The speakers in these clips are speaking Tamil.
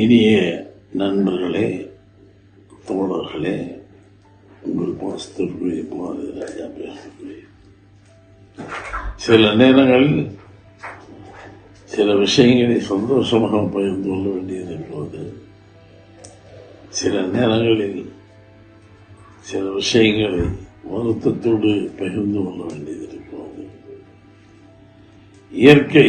இனிய நண்பர்களே தோழர்களே உங்கள் பாஸ்தருக்குரிய பாரதி ராஜா பேசுகிறேன். சில நேரங்களில் சில விஷயங்களை சந்தோஷமாக பகிர்ந்து கொள்ள வேண்டியது வேண்டியிருக்கிறது சில நேரங்களில் சில விஷயங்களை வருத்தத்தோடு பகிர்ந்து கொள்ள வேண்டியது இருக்கிறது இயற்கை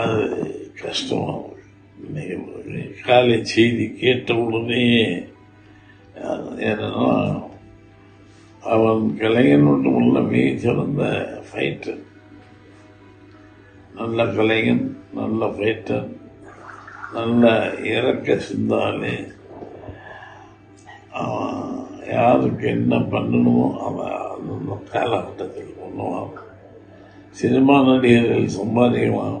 அது கஷ்டம். நிகழ்வுகள் காலை செய்தி கேட்ட உடனே அவன் கலைஞன் மட்டுமல்ல மிக சிறந்த ஃபைட்டர் நல்ல கலைஞன் நல்ல ஃபைட்டர் நல்ல இறக்க சிந்தாலே அவன் யாருக்கு என்ன பண்ணணுமோ அவன் அந்த காலகட்டத்தில் பண்ணுவான். சினிமா நடிகர்கள் சம்பாதிக்குவான்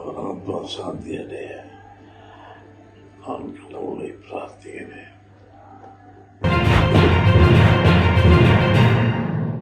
அவர் ஆத்மா சாந்தி